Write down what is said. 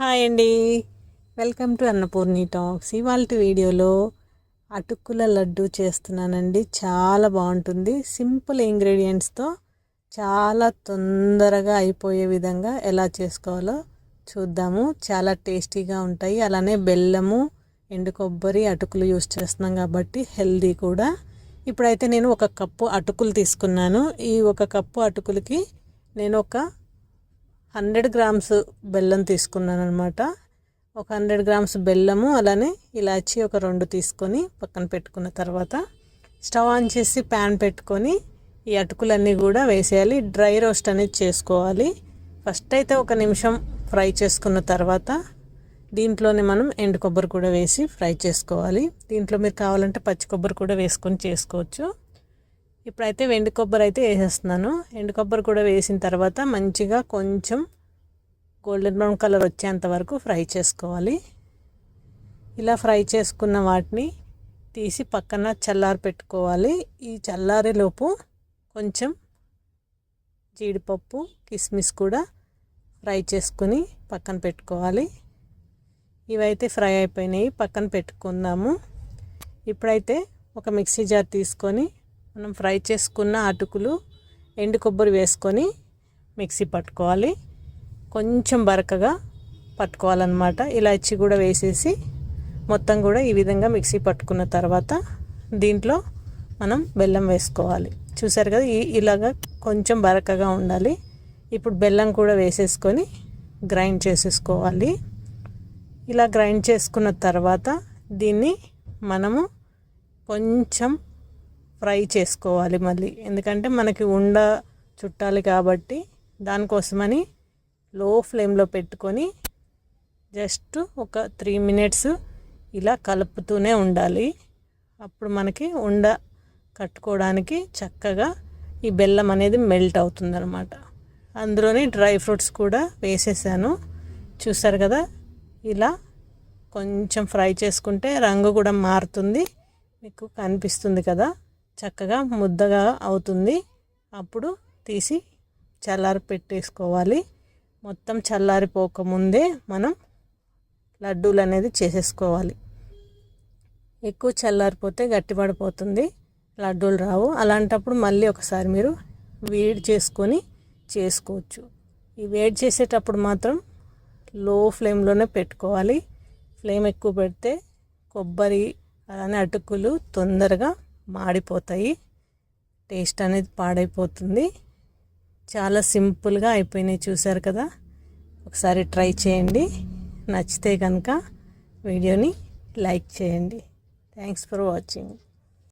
Hi అండి. Welcome to Annapurni talks. ఇవాళ వీడియోలో అటుకుల లడ్డు చేస్తున్నానండి. చాలా బాగుంటుంది. సింపుల్ ఇంగ్రీడియంట్స్తో చాలా తొందరగా అయిపోయే విధంగా ఎలా చేసుకోవాలో చూద్దాము. చాలా టేస్టీగా ఉంటాయి. అలానే బెల్లము ఎండు కొబ్బరి అటుకులు యూస్ చేస్తున్నాం కాబట్టి హెల్దీ కూడా. ఇప్పుడైతే నేను ఒక కప్పు అటుకులు తీసుకున్నాను. ఈ ఒక కప్పు అటుకులకి నేను ఒక హండ్రెడ్ గ్రామ్స్ బెల్లం తీసుకున్నాను అనమాట ఒక హండ్రెడ్ గ్రామ్స్ బెల్లము అలానే ఇలాచి ఒక రెండు తీసుకొని పక్కన పెట్టుకున్న తర్వాత స్టవ్ ఆన్ చేసి ప్యాన్ పెట్టుకొని ఈ అటుకులన్నీ కూడా వేసేయాలి. డ్రై రోస్ట్ అనేది చేసుకోవాలి. ఫస్ట్ అయితే ఒక నిమిషం ఫ్రై చేసుకున్న తర్వాత దీంట్లోనే మనం ఎండు కొబ్బరి కూడా వేసి ఫ్రై చేసుకోవాలి. దీంట్లో మీరు కావాలంటే పచ్చి కొబ్బరి కూడా వేసుకొని చేసుకోవచ్చు. ఇప్పుడైతే వెండి కొబ్బరి అయితే వేసేస్తున్నాను. ఎండు కొబ్బరి కూడా వేసిన తర్వాత మంచిగా కొంచెం గోల్డెన్ బ్రౌన్ కలర్ వచ్చేంత వరకు ఫ్రై చేసుకోవాలి. ఇలా ఫ్రై చేసుకున్న వాటిని తీసి పక్కన చల్లారి పెట్టుకోవాలి. ఈ చల్లారేలోపు కొంచెం జీడిపప్పు కిస్మిస్ కూడా ఫ్రై చేసుకుని పక్కన పెట్టుకోవాలి. ఇవైతే ఫ్రై అయిపోయినాయి. పక్కన పెట్టుకుందాము. ఇప్పుడైతే ఒక మిక్సీ జార్ తీసుకొని మనం ఫ్రై చేసుకున్న అటుకులు ఎండు కొబ్బరి వేసుకొని మిక్సీ పట్టుకోవాలి. కొంచెం బరకగా పట్టుకోవాలన్నమాట. ఇలాచి కూడా వేసేసి మొత్తం కూడా ఈ విధంగా మిక్సీ పట్టుకున్న తర్వాత దీంట్లో మనం బెల్లం వేసుకోవాలి. చూసారు కదా ఈ ఇలాగా కొంచెం బరకగా ఉండాలి. ఇప్పుడు బెల్లం కూడా వేసేసుకొని గ్రైండ్ చేసేసుకోవాలి. ఇలా గ్రైండ్ చేసుకున్న తర్వాత దీన్ని మనము కొంచెం ఫ్రై చేసుకోవాలి మళ్ళీ. ఎందుకంటే మనకి ఉండ చుట్టాలి కాబట్టి దానికోసమని లో ఫ్లేమ్లో పెట్టుకొని జస్ట్ ఒక త్రీ మినిట్స్ ఇలా కలుపుతూనే ఉండాలి. అప్పుడు మనకి ఉండ కట్టుకోవడానికి చక్కగా ఈ బెల్లం అనేది మెల్ట్ అవుతుందన్నమాట. అందులోని డ్రై ఫ్రూట్స్ కూడా వేసేసాను. చూసారు కదా? ఇలా కొంచెం ఫ్రై చేసుకుంటే రంగు కూడా మారుతుంది. మీకు కనిపిస్తుంది కదా? చక్కగా ముద్దగా అవుతుంది. అప్పుడు తీసి చల్లారి పెట్టేసుకోవాలి. మొత్తం చల్లారిపోకముందే మనం లడ్డూలు అనేది చేసేసుకోవాలి. ఎక్కువ చల్లారిపోతే గట్టిపడిపోతుంది లడ్డూలు రావు. అలాంటప్పుడు మళ్ళీ ఒకసారి మీరు వేడి చేసుకొని చేసుకోవచ్చు. ఈ వేడి చేసేటప్పుడు మాత్రం లో ఫ్లేమ్లోనే పెట్టుకోవాలి. ఫ్లేమ్ ఎక్కువ పెడితే కొబ్బరి అలానే అటుకులు తొందరగా మాడిపోతాయి. టేస్ట్ అనేది పాడైపోతుంది. చాలా సింపుల్గా అయిపోయినాయి చూసారు కదా. ఒకసారి ట్రై చేయండి. నచ్చితే కనుక వీడియోని లైక్ చేయండి. Thanks for watching.